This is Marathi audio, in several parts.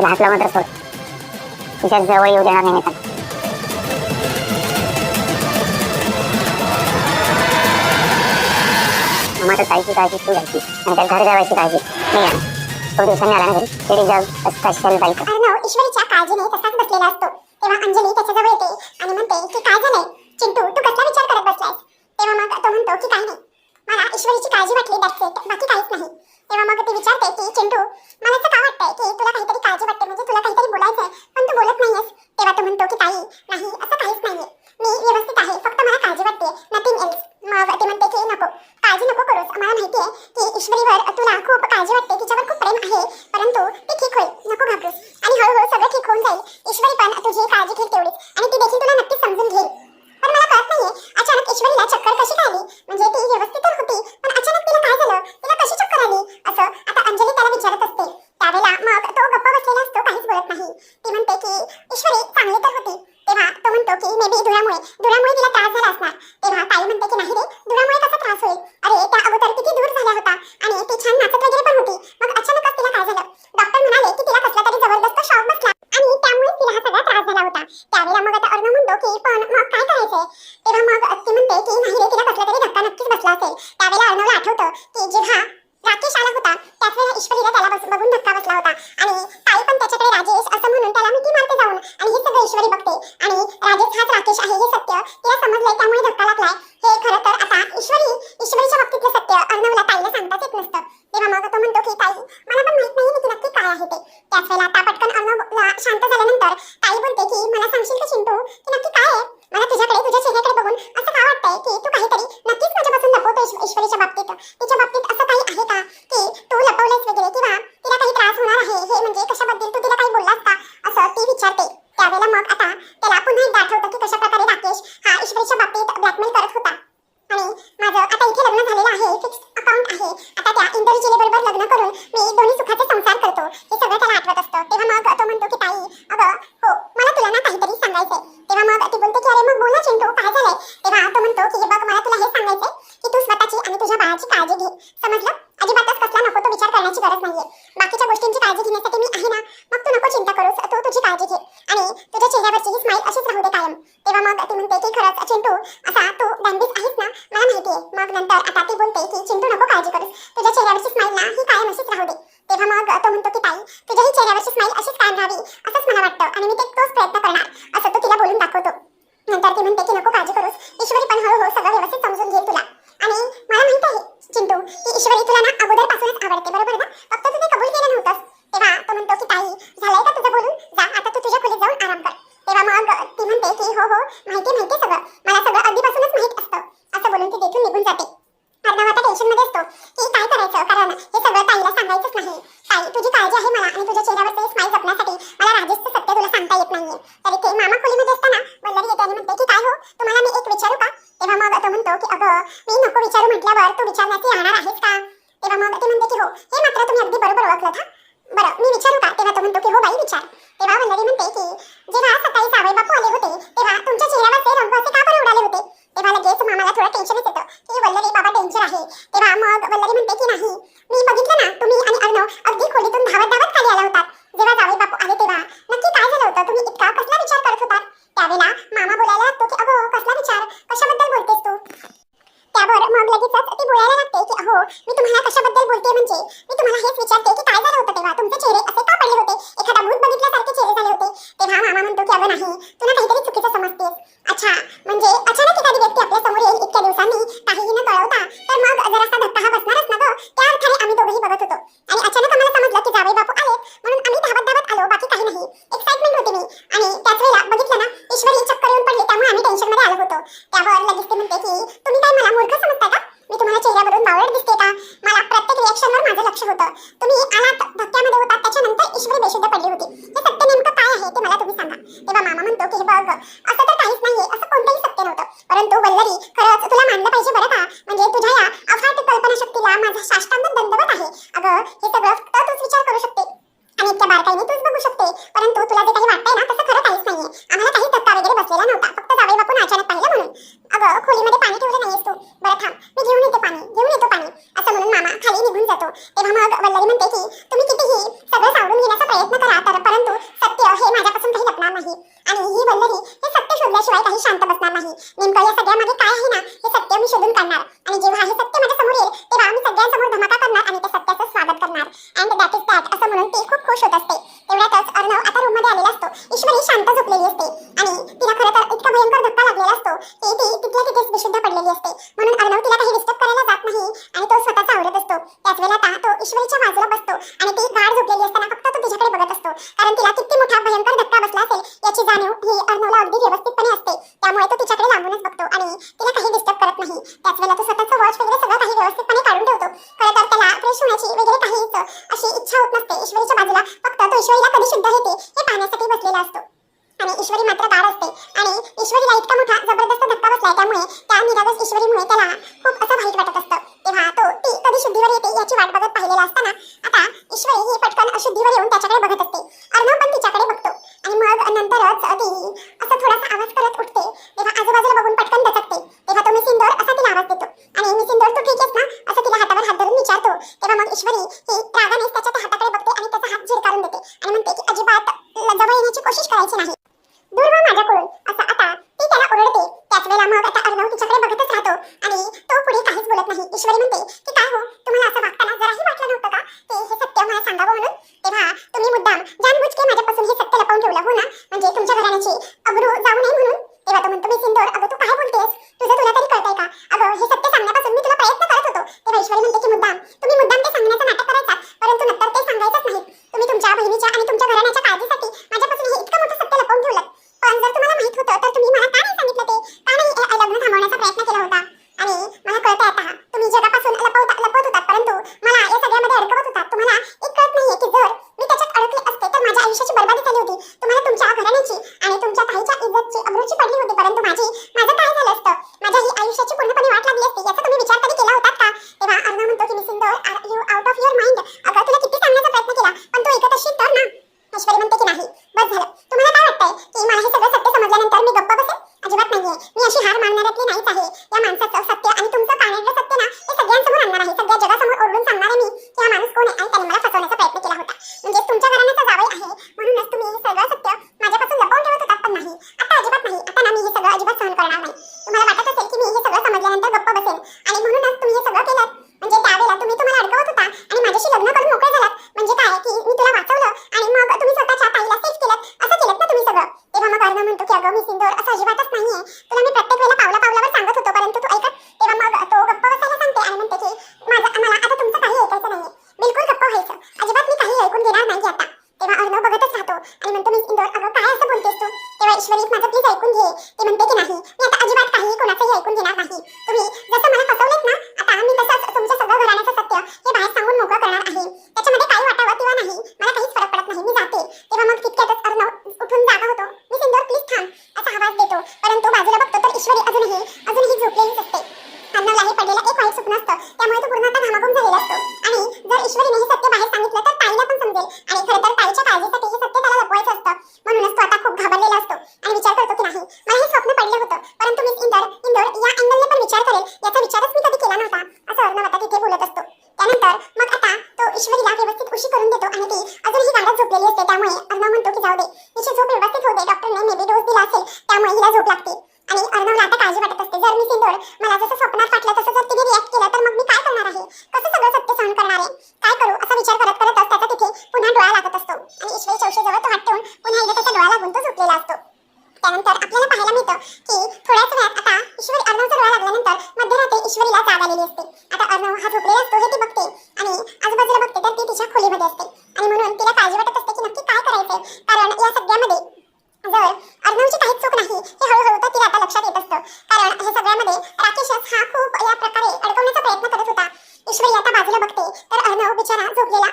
घासला मात्र सोड. तिच्या जवळ येऊ देणार नाही मात्र काळजी तू घ्यायची. आणि त्या घर जावायची काळजी. मी तो दिवसांनी आला ना घरी. तरी जाऊ स्पेशल बाईक ईश्वरीच्या काळजीने तसाच बसलेला असतो. तेव्हा अंजली त्याच्याजवळ येते आणि म्हणते की काळजी नाही. चिंटू तू कसला विचार करत तेव्हा मग तो म्हणतो की काही नाही. मला ईश्वरीची काळजी वाटली बाकी काहीच नाही. तेव्हा मग ती विचारते की चिंटू मला असं का वाटतंय की तुला काहीतरी काळजी वाटते? म्हणजे तुला काहीतरी बोलायचंय. पण तू बोलत नाहीयेस. तेव्हा तो म्हणतो की ताई नाही असं काहीच नाहीये. पटकन अर्णवला शांत झाल्यानंतर ताई बोलते की मला सांगशील का चिंटू की नक्की काय आहे? मला तुझ्याकडे तुझ्या चेहऱ्याकडे बघून असं का वाटतंय की तू काहीतरी नक्कीच माझ्यापासून लपवतो ईश्वरीच्या बाबतीत? तिच्या बाबतीत असं काही आहे का की तू लपवलंस वगैरे किंवा तिला काही त्रास होणार आहे? हे म्हणजे कशाबद्दल तू तिला काही बोललास का? असं ती विचारते. त्यावेळेला मग आता त्याला पुन्हा एकदा आठवतं की कशा प्रकारे राकेश हा ईश्वरीच्या बाबतीत ब्लॅकमेल करत होता. आणि माझं आता इथे लग्न झालेलं आहे फिक्स्ड अकाउंट आहे. आता त्या इंदरजिले बरोबर लग्न करून मी दोन्ही सुखाचे संसार करतो. हे सगळं त्याला आठवत असतं. तेव्हा मग तो म्हणतो की ताई अगं हो मला तुला ना काहीतरी सांगायचंय. तेव्हा मग ती बोलते की अरे मग बोला चिंटू काय झालंय? तेव्हा तो म्हणतो की बघ मला तुला हे सांगायचंय की तू स्वतःची आणि तुझ्या बाळाची काळजी घे. समजलं? না पंढरी सकाळी सावई बापू झोपलेला असतो. ईश्वरी शांत झोपलेली असते. आणि तिला खरं तर इतका भयंकर धक्का लागलेला असतो की ती तिथल्या तिथेच विशुद्ध पडलेली असते. म्हणून अर्णव तिला काही डिस्टर्ब करायला जात नाही आणि तो स्वतःच आवरत असतो. त्याच वेळेला तो ईश्वरीच्या बाजूला बसतो आणि ती गाढ झोपलेली असताना फक्त तो तिच्याकडे बघत असतो. कारण तिला किती मोठा भयंकर धक्का बसला असेल याची जाणीव ही अर्णवला अगदी व्यवस्थितपणे असते. त्यामुळे तो तिच्याकडे लांबूनच बघतो आणि तिला काही डिस्टर्ब करत नाही. त्याच वेळेला तो स्वतःचं वॉच वगैरे सगळं काही व्यवस्थितपणे काढून ठेवतो. खरं तर त्याला फ्रेश होण्याची वगैरे काही अशी इच्छा होत नसते. ईश्वरीच्या बाजूला फक्त तो ईश्वरीला कधी शुद्ध येते हे पाहण्यासाठी करण्यासाठी बसलेला असतो. आणि ईश्वरी मात्र बाळ असते. आणि ईश्वरीला इतका मोठा जबरदस्त धक्का बसलाय त्यामुळे त्या निरागस ईश्वरीमुळे त्याला खूप असं वाईट वाटत असतं. तेव्हा तो ती कधी शुद्धीवर येते याची वाट बघत पाहिलेला असताना आता ईश्वरी ही पटकन अशुद्धीवर येऊन त्याच्याकडे बघत असते. अर्णव पण तिच्याकडे बघतो. आणि मग नंतरच ती असा थोडासा आवाज करत उठते. तेव्हा आजूबाजूला बघून पटकन दचकते. तेव्हा तो मी सिंदोर असा तिला आवाज देतो. आणि मी सिंदूर तो ठीक आहेस ना असं तिला हातावर हात धरून विचारतो. तेव्हा मग ईश्वरी ही रागाने त्याच्या हाताकडे बघते आणि त्याचा हात झिरकारून देते. आणि म्हणते की अजिबात जवळ येण्याची कोशिश करायची नाही. दूर व माझ्याकडून. असं आता ती त्याला ओरडते. त्याच वेळेला मग आता अर्णव तिच्याकडे बघतच राहतो. आणि तो पुढे काहीच बोलत नाही. ईश्वरी म्हणते की काय हो? तुम्हाला असं वागताना जराही वाटलं तुमच्या घराण्याची आणि तुमच्या ताईच्या इज्जतची अब्रूची पडली होती परंतु माझी मध्ये डॉक्टरने मेबी डोस दिला असेल त्यामुळे हिला झोप लागते. आणि अर्णवला आता काळजी वाटत असते. जर मी सिंदूर मला जसं स्वप्नात वाटलं अर्ण बिचारा झोपलेला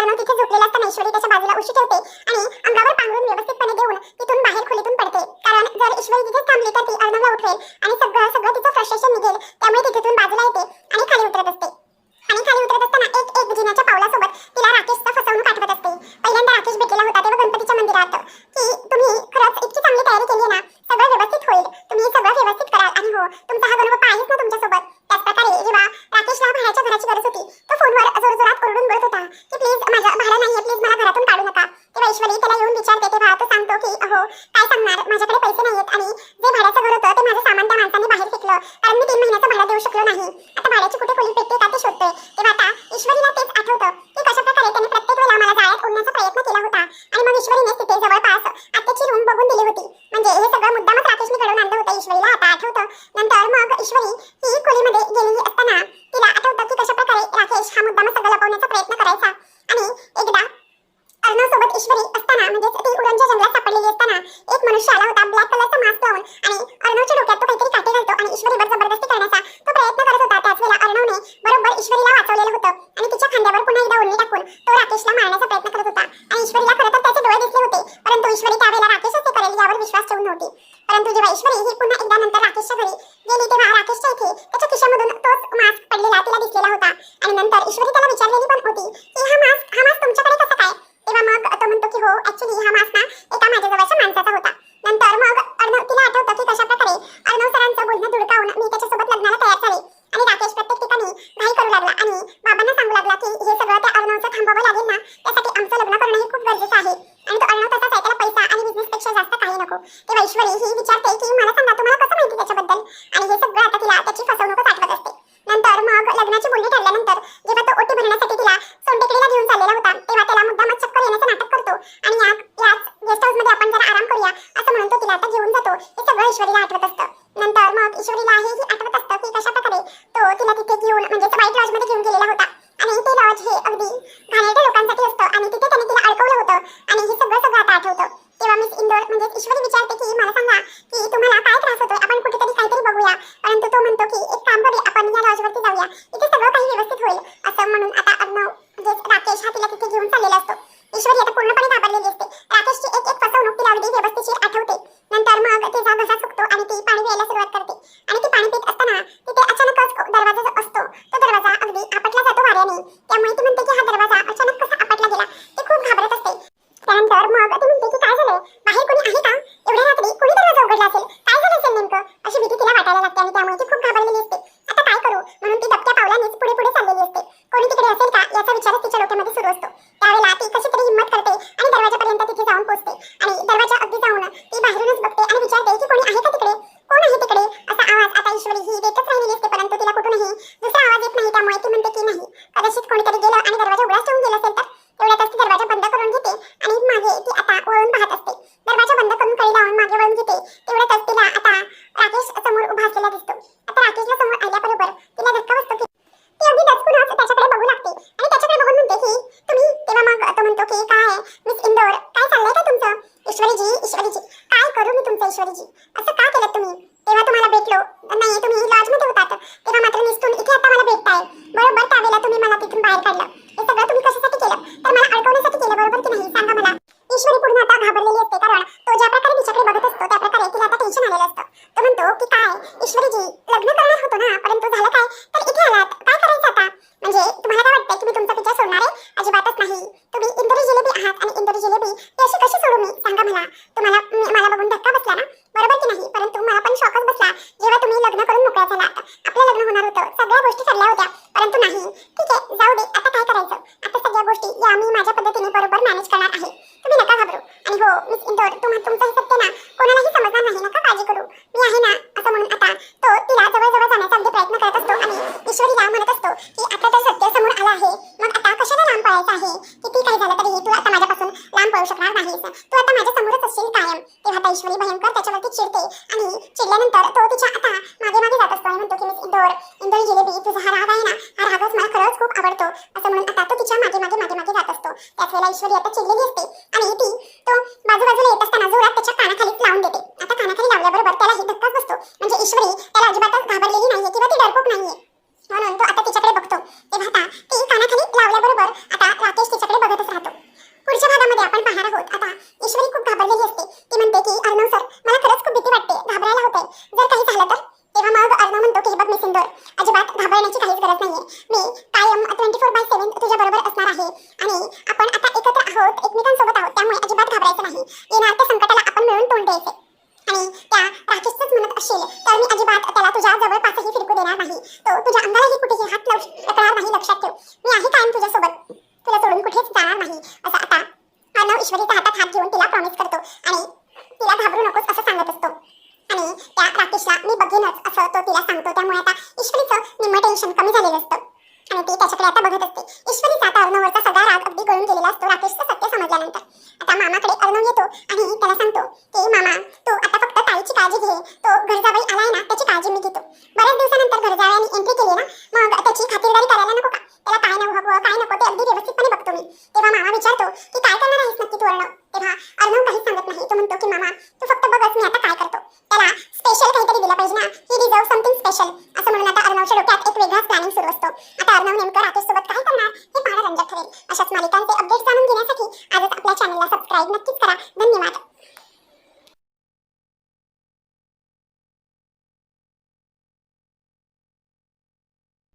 अर्णव तिथे झोपलेला असताना ईश्वरी त्याच्या बाजूला उशी ठेवते आणि अंगावर पांघरून व्यवस्थितपणे देऊन तिथून बाहेर खोलीतून पडते. कारण जर ईश्वरी तिथे थांबली तर ती अर्णवला उठवेल आणि सगळं सगळं तिचं फ्रस्ट्रेशन निघेल. त्यामुळे तिथून बाजूला येते आणि खाली उतरत असते. आणि खाली उतरत असताना एक एक जिन्याच्या पावलासोबत तिला राकेशचा फसवणूक पाठवत असते. पहिल्यांदा राकेश भेटलेला होता तेव्हा गणपतीच्या मंदिरात. की तुम्ही खरंच इतकी चांगली तयारी केली ना? सगळं व्यवस्थित होईल. तुम्ही सगळं व्यवस्थित कराल. आणि हो तुमचा हा गणपप्पा आहेच ना तुमच्यासोबत त्याच प्रकारे जेव्हा राकेशला भाड्याच्या घराची गरज होती तो फोनवर जोरजोरात ओरडून बोलत होता की प्लीज माझ्या भाडं नाहीये. प्लीज मला घरातून काढू नका. तेव्हा ईश्वरी त्याला येऊन विचारते तेव्हा तो सांगतो की अहो काय सांगणार? माझ्याकडे पैसे नाहीयेत आणि जे भाड्याचं घर มายใน लग्न करणं हे खूप गरजेचं आहे. आणि तो अर्णव तसाच आहे त्याला पैसा आणि बिझनेस पेक्षा जास्त काही नको. ते वैश्वरी ही विचारते की मला सांगा तुम्हाला कसं तो म्हणतो की काय मिस इंदोर काय चाललंय का तुमचं? ईश्वरीजी ईश्वरीजी. काय करू मी तुमचं ईश्वरीजी असं का केलं तुम्ही तेव्हा तुम्हाला भेटलो नाही तुम्ही लॉजमध्ये होतात तेव्हा मात्र निसटून इथे आता मला भेटताय बरोबर त्यावेळेला तुम्ही मला तिथून बाहेर काढलं हे सगळं तुम्ही कशासाठी केलं तर मला अडकवण्यासाठी केलं बरोबर की नाही सांगा मला ईश्वरी पूर्ण आता घाबरलेली असते कारण तो ज्या प्रकारे तिच्याकडे बघत असतो त्या प्रकारे तिला आता टेन्शन आलेलं असतं तो म्हणतो की काय ईश्वरीजी लग्न करणार होतो ना परंतु झालं काय तर इथे आलात काय करायचं आता म्हणजे तुम्हाला काय वाटतंय की मी तुमचा पिक्चर सोडणार आहे अजिबातच नाही तुम्ही इंदोरी जिलेबी आहात आणि इंदोरी जिलेबी ती अशी कशी सोडू मी सांगा मला तुम्हाला मी- मला बघून धक्का बसला ना बरोबर की नाही परंतु मला पण शॉकच बसला. जेव्हा तुम्ही लग्न करून मोकळ्या झालात आपलं लग्न होणार होतं. सगळ्या गोष्टी ठरल्या होत्या. परंतु नाही. ठीक आहे जाऊ दे. आता काय करायचं? आता सगळ्या गोष्टी या मी माझ्या पद्धतीने बरोबर मॅनेज करणार आहे. तुम्ही नका घाबरू. आणि हो मिस इंदोर तुम्हा तुमचं हे सत्य ना कोणालाही समजणार नाही. नका काळजी करू. मी आहे ना असं म्हणून आता तो तिला जवळ जवळ जाण्याचा अगदी प्रयत्न करत असतो आणि ईश्वरीला म्हणत असतो की आता तर सत्य समोर आलं आहे. मग आता कशाला लांब पळायचं आहे? किती काही झालं तरीही तू आता माझ्यापासून लांब पळू शकणार नाहीस. तू आता माझ्या समोरच असशील कायम. तेव्हा आता ईश्वरी भयंकर त्याच्यावरती चिडते आणि चिडल्यानंतर तो तिच्या आता मागे मागे जात असतो आणि म्हणतो की मिस इंदोर इंदोर जिलेबी तुझा हा राग आहे ना? हा रागच मला खरंच खूप आवडतो. असं म्हणून आता तो तिच्यामागे मागे मागे मागे जात असतो त्याच वेळेला ईश्वरी आता चिडलेली असते. आणि ती तो बाजूबाजूला येत असताना जोरात त्याच्या कानाखालीच लावून देते आता कानाखाली लावल्याबरोबर त्यालाही धक्काच बसतो म्हणजे ईश्वरी त्याला अजिबातच घाबरलेली नाहीये किंवा ती डरपोक नाहीये म्हणून तो आता तिच्याकडे बघतो तेव्हा आता ती कानाखाली लावल्याबरोबर आता राकेश तिच्याकडे बघतच राहतो पुढच्या भागामध्ये आपण पाहणार आहोत आता ईश्वरी खूप घाबरलेली असते ती म्हणते की अर्णव सर मला खरंच खूप भीती वाटते घाबरायला होतंय जर काही झालं तर तेव्हा मग अर्णव म्हणतो की हे बघ मी सिंदूर अजिबात घाबरण्याची काहीच गरज नाहीये मी कायम ट्वेंटी फोर बाय सेव्हन तुझ्या बरोबर असणार आहे आणि आपण आता एकत्र आहोत एकमेकांसोबत आहोत त्यामुळे अजिबात घाबरायचं नाही. येणार त्या संकटाला आपण मिळून तोंड द्यायचे. आणि त्या राकेशच म्हणत असेल तर मी अजिबात त्याला तुझ्या जवळपासही फिरकू देणार नाही. तो तुझ्या अंगालाही कुठेही हात लावू शकणार नाही लक्षात ठेव. मी आहे कायम तुझ्यासोबत. तुला सोडून कुठेच जाणार नाही. असं आता अर्णव ईश्वरीच्या हातात हात घेऊन तिला प्रॉमिस करतो. आणि तिला घाबरू नकोस असं सांगत असतो. आणि त्या राकेशला मी बघेनच असं तो तिला सांगतो. त्यामुळे आता ईश्वरीचं निम्म टेन्शन कमी झालेलं असतं. आणि ती त्याच्याकडे आता बघत असते. ईश्वरीचा आता अर्णवरचा सगळा राग अगदी गळून गेलेला असतो राकेशचं सत्य समजल्यानंतर. आता मामाकडे अर्णव येतो आणि त्याला सांगतो की मामा तू आता फक्त ताईची काळजी घे. तो घरजाबाई आलाय ना त्याची काळजी मी घेतो. बऱ्याच दिवसानंतर घरजावयाने एंट्री केली ना मग त्याची खातिरदारी करायला नको का त्याला काय नको काय नको ते अगदी व्यवस्थितपणे बघतो मी. तेव्हा मामा विचारतो की काय करणार आहेस नक्की तू अर्णव तेव्हा अर्णव काहीच सांगत नाही. तो म्हणतो की मामा तू फक्त बघच मी आता काय करतो. त्याला स्पेशल काहीतरी दिलं पाहिजे ना. ही डिझर्व समथिंग स्पेशल असं म्हणून आता अर्णवच्या डोक्यात एक वेगळाच प्लॅनिंग सुरू असतो. आता अर्णव नेमकं राकेश सोबत काय करणार हे पाहणं रंजक ठरेल. अशाच मालिकांचे अपडेट जाणून घेण्यासाठी आजच आपल्या चॅनलला सबस्क्राईब नक्कीच करा. धन्यवाद.